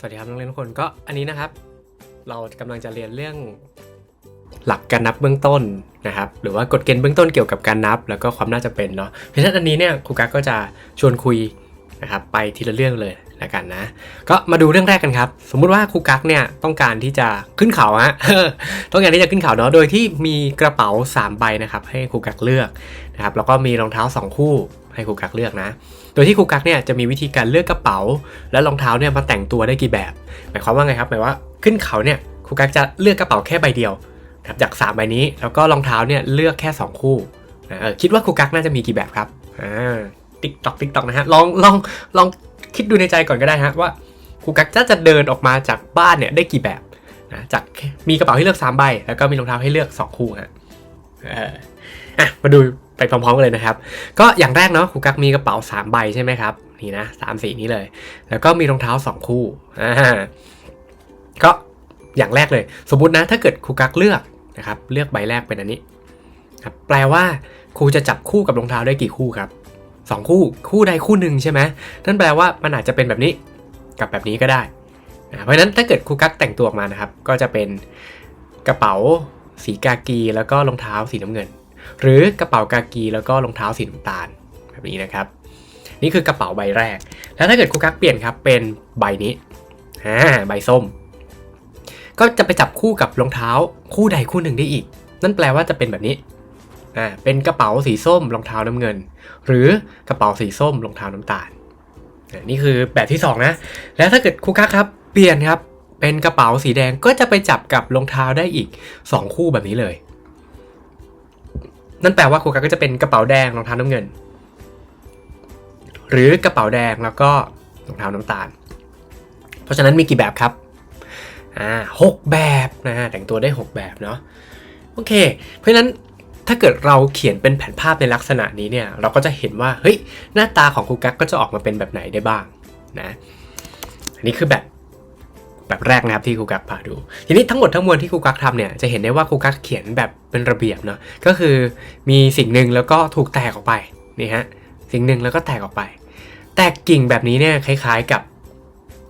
สวัสดีครับนักเรียนทุกคนก็อันนี้นะครับ เรากำลังจะเรียนเรื่องหลักการนับเบื้องต้นนะครับ หรือว่ากฎเกณฑ์เบื้องต้นเกี่ยวกับการนับ แล้วก็ความน่าจะเป็นเนาะเพราะฉะนั้นอันนี้เนี่ยครูกั๊กก็จะชวนคุยนะครับไปทีละเรื่องเลยแล้วกันนะก็มาดูเรื่องแรกกันครับ สมมุติว่าครูกั๊กเนี่ยต้องการที่จะขึ้นเขาฮะต้องการที่จะขึ้นเขาเนาะโดยที่มีกระเป๋า 3 ใบนะครับให้ครูกั๊กเลือกนะครับแล้วก็มีรองเท้า 2 คู่ ให้ครูกักเลือกนะ โดยที่ครูกักเนี่ยจะมีวิธีการเลือกกระเป๋า และรองเท้าเนี่ยมาแต่งตัวได้กี่แบบ หมายความว่าไงครับหมายว่าขึ้นเขาเนี่ยครูกักจะเลือกกระเป๋าแค่ใบเดียวครับจาก3ใบนี้แล้วก็รองเท้าเนี่ยเลือกแค่ 2 คู่นะคิดว่าครูกักน่าจะมีกี่แบบครับอ่าติ๊กตอกติ๊กตอกนะฮะลองลองลองคิดดูในใจก่อนก็ได้ฮะว่าครูกักจะจะเดินออกมาจากบ้านเนี่ยได้กี่แบบนะจากมีกระเป๋าให้เลือก3ใบแล้วก็มีรองเท้าให้เลือก 2 คู่ฮะเอออะมาดู ไปพร้อมๆกันเลยนะครับ ก็อย่างแรกเนาะครูกักมีกระเป๋า 3 ใบใช่ไหมครับ นี่นะสามสีนี้เลย แล้วก็มีรองเท้า 2 คู่อ่าก็อย่างแรกเลย สมมตินะถ้าเกิดครูกักเลือกนะครับเลือกใบแรกเป็นอันนี้ครับแปลว่าครูจะจับคู่กับรองเท้าได้กี่คู่ครับสองคู่คู่ใดคู่หนึ่งใช่ไหมนั่นแปลว่ามันอาจจะเป็นแบบนี้กับแบบนี้ก็ได้นะเพราะฉะนั้นถ้าเกิดครูกักแต่งตัวออกมานะครับ ก็จะเป็นกระเป๋าสีกากี แล้วก็รองเท้าสีน้ำเงิน หรือกระเป๋ากากีแล้วก็รองเท้าสีน้ำตาลแบบนี้นะครับ นี่คือกระเป๋าใบแรก แล้วถ้าเกิดครูกั๊กเปลี่ยนครับเป็นใบนี้อ่าใบส้ม ก็จะไปจับคู่กับรองเท้าคู่ใดคู่หนึ่งได้อีก นั่นแปลว่าจะเป็นแบบนี้อ่าเป็นกระเป๋าสีส้มรองเท้าน้ำเงิน หรือกระเป๋าสีส้มรองเท้าน้ำตาลนี่คือแบบที่สองนะ แล้วถ้าเกิดครูกั๊กครับเปลี่ยนครับเป็นกระเป๋าสีแดงก็จะไปจับกับรองเท้าได้อีกสองคู่แบบนี้เลย นั่นแปลว่าครูกั๊กก็จะเป็นกระเป๋าแดงรองเท้าน้ำเงิน หรือกระเป๋าแดงแล้วก็รองเท้าน้ำตาล เพราะฉะนั้นมีกี่แบบครับอ่าหกแบบนะฮะแต่งตัวได้ 6 แบบเนาะโอเค เพราะฉะนั้นถ้าเกิดเราเขียนเป็นแผนภาพในลักษณะนี้เนี่ยเราก็จะเห็นว่าเฮ้ยหน้าตาของครูกั๊กก็จะออกมาเป็นแบบไหนได้บ้างนะอันนี้คือแบบ แบบแรกนะครับที่ครูกั๊กพาดู ทีนี้ทั้งหมดทั้งมวลที่ครูกั๊กทำเนี่ยจะเห็นได้ว่าครูกั๊กเขียนแบบเป็นระเบียบเนาะก็คือมีสิ่งหนึ่งแล้วก็ถูกแตกออกไปนี่ฮะสิ่งหนึ่งแล้วก็แตกออกไป แตกกิ่งแบบนี้เนี่ยคล้ายๆกับ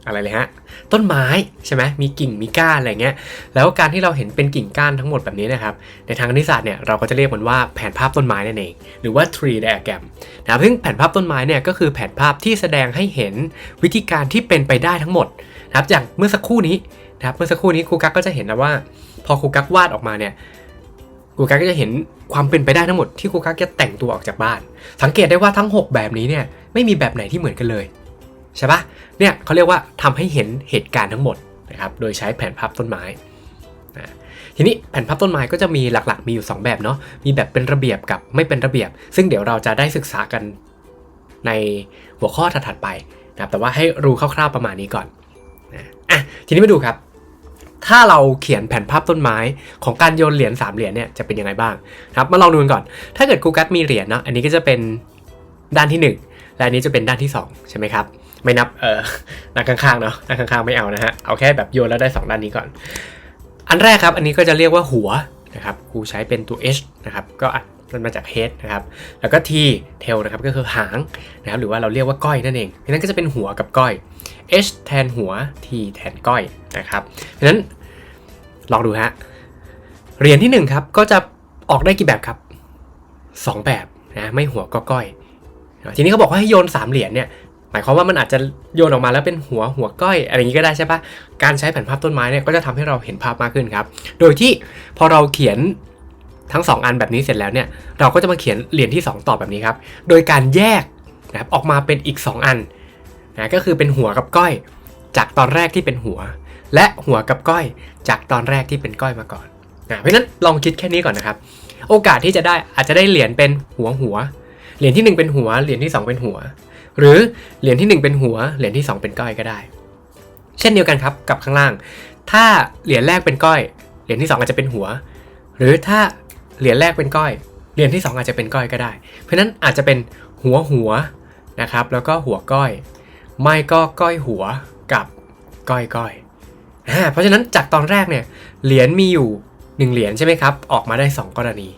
อะไรเลยฮะ ต้นไม้ใช่ไหมมีกิ่งมีก้านอะไรเงี้ยแล้วการที่เราเห็นเป็นกิ่งก้านทั้งหมดแบบนี้นะครับในทางคณิตศาสตร์เนี่ยเราก็จะเรียกมันว่าแผนภาพต้นไม้นั่นเอง หรือว่า tree diagram นะครับซึ่งแผนภาพต้นไม้เนี่ยก็คือแผนภาพที่แสดงให้เห็นวิธีการที่เป็นไปได้ทั้งหมดนะครับอย่างเมื่อสักครู่นี้นะครับเมื่อสักครู่นี้ครูกั๊กก็จะเห็นนะว่า พอครูกั๊กวาดออกมาเนี่ยครูกั๊กก็จะเห็นความเป็นไปได้ทั้งหมดที่ครูกั๊กจะแต่งตัวออกจากบ้าน สังเกตได้ว่าทั้ง 6 แบบนี้เนี่ยไม่มีแบบไหนที่เหมือนกันเลย ใช่ปะเนี่ยเขาเรียกว่าทำให้เห็นเหตุการณ์ทั้งหมดนะครับโดยใช้แผนภาพต้นไม้นะทีนี้แผนภาพต้นไม้ก็จะมีหลักๆ มีอยู่ 2 แบบเนาะมีแบบเป็นระเบียบกับไม่เป็นระเบียบ ซึ่งเดี๋ยวเราจะได้ศึกษากันในหัวข้อถัดๆไปนะครับแต่ว่าให้รู้คร่าวๆประมาณนี้ก่อนนะอะทีนี้มาดูครับ ถ้าเราเขียนแผนภาพต้นไม้ของการโยนเหรียญ3เหรียญเนี่ยจะเป็นยังไงบ้างครับมาลองดูกันก่อน ถ้าเกิดครูกัสมีเหรียญเนาะอันนี้ก็จะเป็นด้านที่ 1 และอันนี้จะเป็นด้านที่ 2 ใช่ไหมครับ ไม่นับเออด้านข้างๆเนาะด้านข้างๆไม่เอานะฮะเอาแค่แบบโยนแล้วได้ 2 ด้านนี้ก่อน อันแรกครับ อันนี้ก็จะเรียกว่าหัวนะครับครูใช้เป็นตัว h นะครับก็อะมันมาจาก head นะครับแล้วก็ t tail นะครับก็คือหางนะครับหรือว่าเราเรียกว่าก้อยนั่นเองเพราะนั้นก็จะเป็นหัวกับก้อย h แทนหัว t แทนก้อยนะครับเพราะฉะนั้นลองดูฮะเหรียญที่หนึ่งครับก็จะออกได้กี่แบบครับสองแบบนะไม่หัวก็ก้อย ทีนี้เขาบอกว่าให้โยนสามเหรียญเนี่ย หมายความว่ามันอาจจะโยนออกมาแล้วเป็นหัวหัวก้อยอะไรอย่างนี้ก็ได้ใช่ปะการใช้แผนภาพต้นไม้เนี่ยก็จะทำให้เราเห็นภาพมากขึ้นครับ โดยที่พอเราเขียนทั้ง 2 อันแบบนี้เสร็จแล้วเนี่ยเราก็จะมาเขียนเหรียญที่ 2 ต่อแบบนี้ครับ โดยการแยกนะครับออกมาเป็นอีก 2 อันนะก็คือเป็นหัวกับก้อย จากตอนแรกที่เป็นหัว และหัวกับก้อย จากตอนแรกที่เป็นก้อยมาก่อนนะเพราะฉะนั้นลองคิดแค่นี้ก่อนนะครับ โอกาสที่จะได้อาจจะได้เหรียญเป็นหัวหัวเหรียญที่ 1 เป็นหัวเหรียญที่ 2 เป็นหัว หรือเหรียญที่ 1 เป็นหัว เหรียญที่ 2 เป็นก้อยก็ได้ เช่นเดียวกันครับกับข้างล่าง ถ้าเหรียญแรกเป็นก้อย เหรียญที่ 2 อาจจะเป็นหัว หรือถ้าเหรียญแรกเป็นก้อย เหรียญที่ 2 อาจจะเป็นก้อยก็ได้ เพราะฉะนั้นอาจจะเป็นหัวหัวนะครับ แล้วก็หัวก้อย ไม่ก็ก้อยหัวกับก้อยก้อยเพราะฉะนั้นจากตอนแรกเนี่ยเหรียญมีอยู่ 1 เหรียญใช่ไหมครับ ออกมาได้ 2 กรณี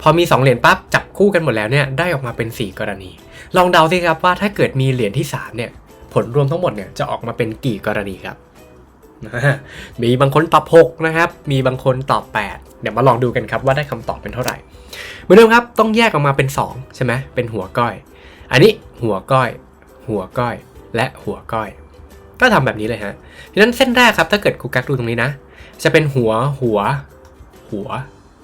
พอมี 2 เหรียญปั๊บจับคู่กันหมดแล้วเนี่ยได้ออกมาเป็น 4 กรณี ลองเดาสิครับว่าถ้าเกิดมีเหรียญที่ 3 เนี่ย ผลรวมทั้งหมดเนี่ยจะออกมาเป็นกี่กรณีครับนะมีบางคนตอบ 6 นะครับ มีบางคนตอบ 8 เดี๋ยวมาลองดูกันครับว่าได้คำตอบเป็นเท่าไหร่เหมือนเดิมครับต้องแยกออกมาเป็น 2 ใช่ไหมเป็นหัวก้อย อันนี้หัวก้อย หัวก้อย และหัวก้อย ก็ทำแบบนี้เลยฮะดังนั้นเส้นแรกครับถ้าเกิดครูกักดูตรงนี้นะ จะเป็นหัวหัว หัว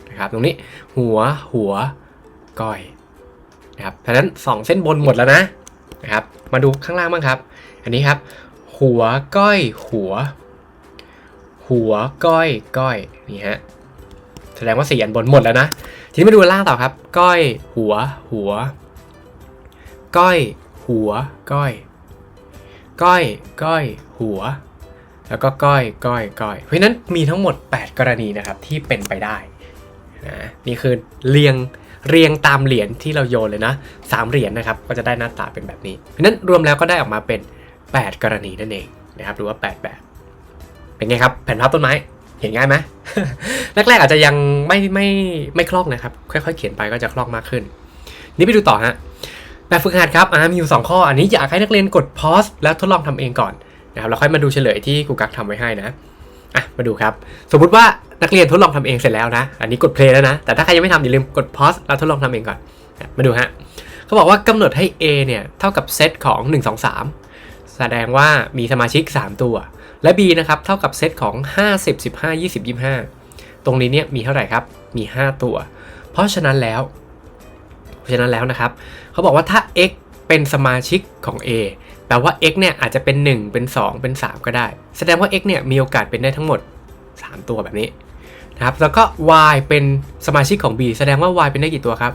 นะครับตรงนี้หัวหัวก้อย นะครับเพราะฉะนั้นสองเส้นบนหมดแล้วนะนะครับ มาดูข้างล่างบ้างครับ อันนี้ครับ หัวก้อยหัว หัวก้อยก้อยนี่ฮะแสดงว่าสี่อันบนหมดแล้วนะทีนี้มาดูล่างต่อครับ ก้อยหัว หัว ก้อย หัว ก้อย ก้อย ก้อย หัว แล้วก็ก้อย ก้อย ก้อย เพราะฉะนั้นมีทั้งหมด 8 กรณีนะครับที่เป็นไปได้นะนี่คือเรียง เรียงตามเหรียญที่เราโยนเลยนะสามเหรียญนะครับ ก็จะได้หน้าตาเป็นแบบนี้เพราะนั้นรวมแล้วก็ได้ออกมาเป็น 8 กรณีนั่นเองนะครับ หรือว่า 8 แบบ เป็นไงครับ แผ่นพับต้นไม้ เห็นง่ายไหมแรกๆอาจจะยังไม่ไม่ไม่คล่องนะครับ ค่อยๆ เขียนไปก็จะคล่องมากขึ้น นี่ไปดูต่อฮะ แบบฝึกหัดครับอ่ามีอยู่ 2 ข้อ อันนี้อยากให้นักเรียนกดพอยส์แล้วทดลองทำเองก่อนนะครับ แล้วค่อยมาดูเฉลยที่ครูกักทำไว้ให้นะ อะมาดูครับ สมมุติว่านักเรียนทดลองทำเองเสร็จแล้วนะ อันนี้กดเพลย์แล้วนะ แต่ถ้าใครยังไม่ทำอย่าลืมกดพอสแล้วทดลองทำเองก่อน มาดูฮะเขาบอกว่ากำหนดให้ A เนี่ยเท่ากับเซตของ 1 2 3 แสดงว่ามีสมาชิก 3 ตัว และ B นะครับเท่ากับเซตของ 50 15 20 25 ตรงนี้เนี่ยมีเท่าไหร่ครับ มี 5 ตัว เพราะฉะนั้นแล้ว เพราะฉะนั้นแล้วนะครับ เขาบอกว่าถ้า x เป็นสมาชิกของ A แปลว่า x เนี่ยอาจจะเป็น 1 เป็น 2 เป็น 3 ก็ได้ แสดงว่า x เนี่ยมีโอกาสเป็นได้ทั้งหมด 3 ตัวแบบนี้นะครับแล้วก็ y เป็นสมาชิกของ B แสดงว่า y เป็นได้กี่ตัวครับ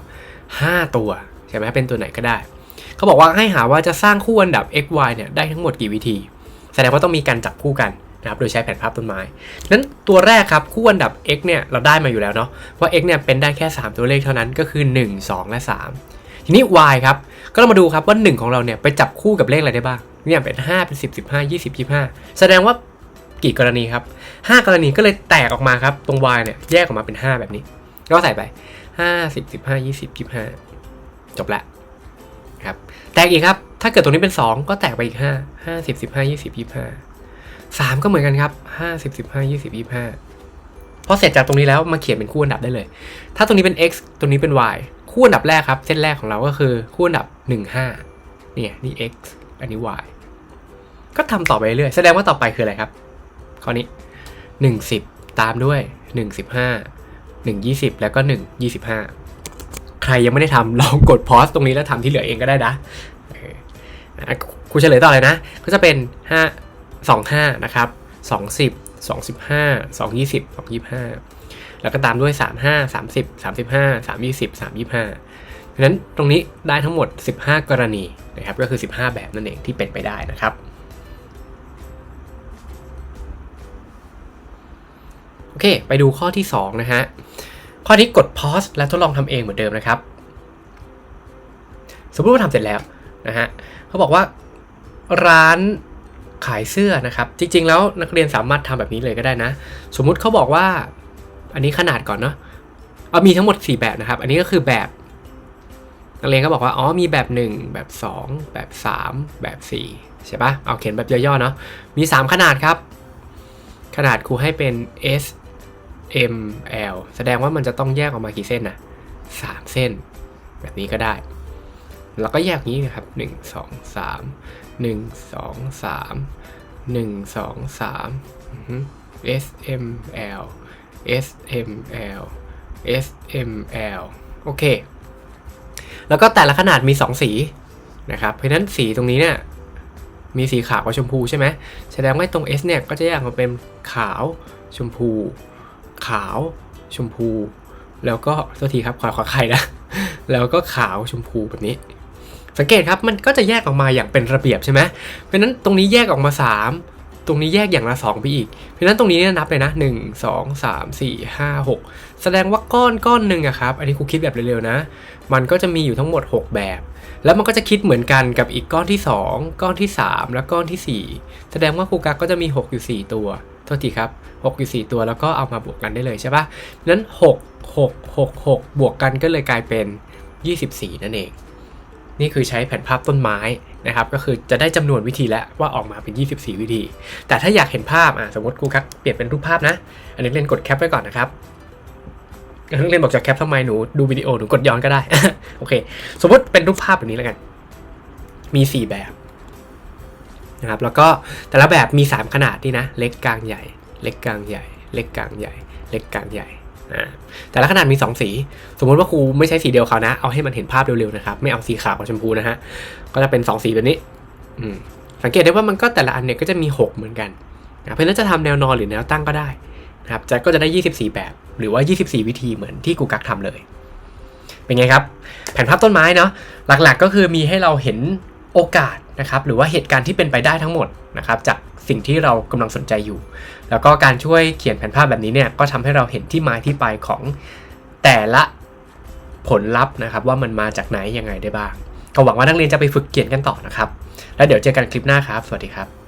5 ตัวใช่ไหมเป็นตัวไหนก็ได้ เขาบอกว่าให้หาว่าจะสร้างคู่อันดับ x y เนี่ยได้ทั้งหมดกี่วิธี แสดงว่าต้องมีการจับคู่กันนะครับโดยใช้แผนภาพต้นไม้นั้นตัวแรกครับคู่อันดับ x เนี่ยเราได้มาอยู่แล้วเนาะว่า x เนี่ยเป็นได้แค่ 3 ตัวเลขเท่านั้นก็คือ 1 2 และ 3 นี้ y ครับ ก็เรามาดูครับว่า 1 ของเราเนี่ยไปจับคู่กับเลขอะไรได้บ้าง เนี่ยเป็น 5 เป็น 10 15 20 25 แสดงว่ากี่กรณีครับ 5 กรณีก็เลยแตกออกมาครับ ตรง y เนี่ยแยกออกมาเป็น 5 แบบนี้ ก็ใส่ไป 5 10 15 20 25 จบละครับ แตกอีกครับ ถ้าเกิดตรงนี้เป็น 2 ก็แตกไปอีก 5 5 10 15 20 25 3 ก็เหมือนกันครับ5 10 15 20 25พอเสร็จจากตรงนี้แล้วมาเขียนเป็นคู่อันดับได้เลย ถ้าตรงนี้เป็น x ตรงนี้เป็น y คู่อันดับแรกครับ เส้นแรกของเราก็คือคู่อันดับ 1 5เนี่ยนี่ x อันนี้ y ก็ทำต่อไปเรื่อยแสดงว่าต่อไปคืออะไรครับข้อนี้ 1 10 ตามด้วย 1 15 1 20 แล้วก็ 1 25 ใครยังไม่ได้ทำลองกดพอสตรงนี้แล้วทำที่เหลือเองก็ได้นะเอออะครูเฉลยต่อเลยนะ ก็จะเป็น 5 2 5 นะครับ 20 2 15 2 20 2 25 แล้วก็ตามด้วย 35 30 35 3 20 3 25เพราะนั้นตรงนี้ได้ทั้งหมด 15 กรณีนะครับก็คือ 15 แบบนั่นเองที่เป็นไปได้นะครับโอเค ไปดูข้อที่ 2 นะฮะ ข้อนี้กด pause แล้วทดลองทำเองเหมือนเดิมนะครับ สมมติว่าทำเสร็จแล้วนะฮะเขาบอกว่าร้านขายเสื้อนะครับ จริงๆ แล้วนักเรียนสามารถทำแบบนี้เลยก็ได้นะ สมมุติเขาบอกว่า อันนี้ขนาดก่อนเนาะเอามีทั้งหมด 4 แบบนะครับ อันนี้ก็คือแบบนักเรียนก็บอกว่าอ๋อมีแบบ 1 แบบ 2 แบบ 3 แบบ 4 ใช่ปะเอาเขียนแบบย่อๆเนาะมี 3 ขนาดครับ ขนาดครูให้เป็น S M L แสดงว่ามันจะต้องแยกออกมากี่เส้นนะ3 เส้น แบบนี้ก็ได้ แล้วก็แยกนี้นะครับ 1 2 3 1 2 3 1 2 3อือฮึ S M L S M L S M L โอเค แล้วก็แต่ละขนาดมี 2 สีนะครับ เพราะนั้นสีตรงนี้เนี่ยมีสีขาวกับชมพูใช่ไหมแสดงว่าตรง S เนี่ยก็จะแยกออกมาเป็นขาวชมพู ขาวชมพู แล้วก็ตัวทีครับขอขอไข่นะ แล้วก็ขาวชมพูแบบนี้ สังเกตครับมันก็จะแยกออกมาอย่างเป็นระเบียบใช่ไหมเพราะนั้นตรงนี้แยกออกมา 3 รงนี้แยกอย่างละ2ไปอีก เพราะฉะนั้นตรงนี้เนี่ยนับเลยนะ 1 2 3 4 5 6 แสดงว่าก้อนก้อนหนึ่งอะครับ อันนี้ครูคิดแบบเร็วๆนะ มันก็จะมีอยู่ทั้งหมด 6 แบบ แล้วมันก็จะคิดเหมือนกันกับอีกก้อนที่ 2 ก้อนที่ 3 และก้อนทีสี่4 แสดงว่าครูกักก็จะมี 6 อยู่ 4 ตัวโทษทีครับ 6 อยู่ 4 ตัวแล้วก็เอามาบวกกันได้เลยใช่ปะนั้น 6 6 6 6 บวกกันก็เลยกลายเป็น 24 นั่นเอง นี่คือใช้แผ่นภาพต้นไม้ นะครับก็คือจะได้จำนวนวิธีแล้วว่าออกมาเป็น 24 วิธี แต่ถ้าอยากเห็นภาพอะสมมติครูครับเปลี่ยนเป็นรูปภาพนะ อันนี้เรียนกดแคปไว้ก่อนนะครับนักเรียนบอกจะแคปทำไมหนูดูวิดีโอหนูกดย้อนก็ได้ โอเค สมมติเป็นรูปภาพแบบนี้แล้วกัน มี 4 แบบนะครับแล้วก็แต่ละแบบมี 3 ขนาดนี่นะ เล็กกลางใหญ่ เล็กกลางใหญ่ เล็กกลางใหญ่ เล็กกลางใหญ่ แต่ละขนาดมี 2 สี สมมติว่าครูไม่ใช้สีเดียวเขานะ เอาให้มันเห็นภาพเร็วๆนะครับ ไม่เอาสีขาวกับชมพูนะฮะ ก็จะเป็น 2 สีแบบนี้ สังเกตได้ว่ามันก็แต่ละอันเนี่ยก็จะมี 6 เหมือนกันนะเพราะฉะนั้นจะทำแนวนอนหรือแนวตั้งก็ได้นะครับจะก็จะได้ 24 แบบ หรือว่า 24 วิธีเหมือนที่กูกักทำเลย เป็นไงครับ แผนภาพต้นไม้เนาะ หลักๆก็คือมีให้เราเห็นโอกาส นะครับหรือว่าเหตุการณ์ที่เป็นไปได้ทั้งหมดนะครับจากสิ่งที่เรากำลังสนใจอยู่ แล้วก็การช่วยเขียนแผนภาพแบบนี้เนี่ยก็ทำให้เราเห็นที่มาที่ไปของแต่ละผลลัพธ์นะครับว่ามันมาจากไหนยังไงได้บ้างก็หวังว่านักเรียนจะไปฝึกเขียนกันต่อนะครับ แล้วเดี๋ยวเจอกันคลิปหน้าครับ สวัสดีครับ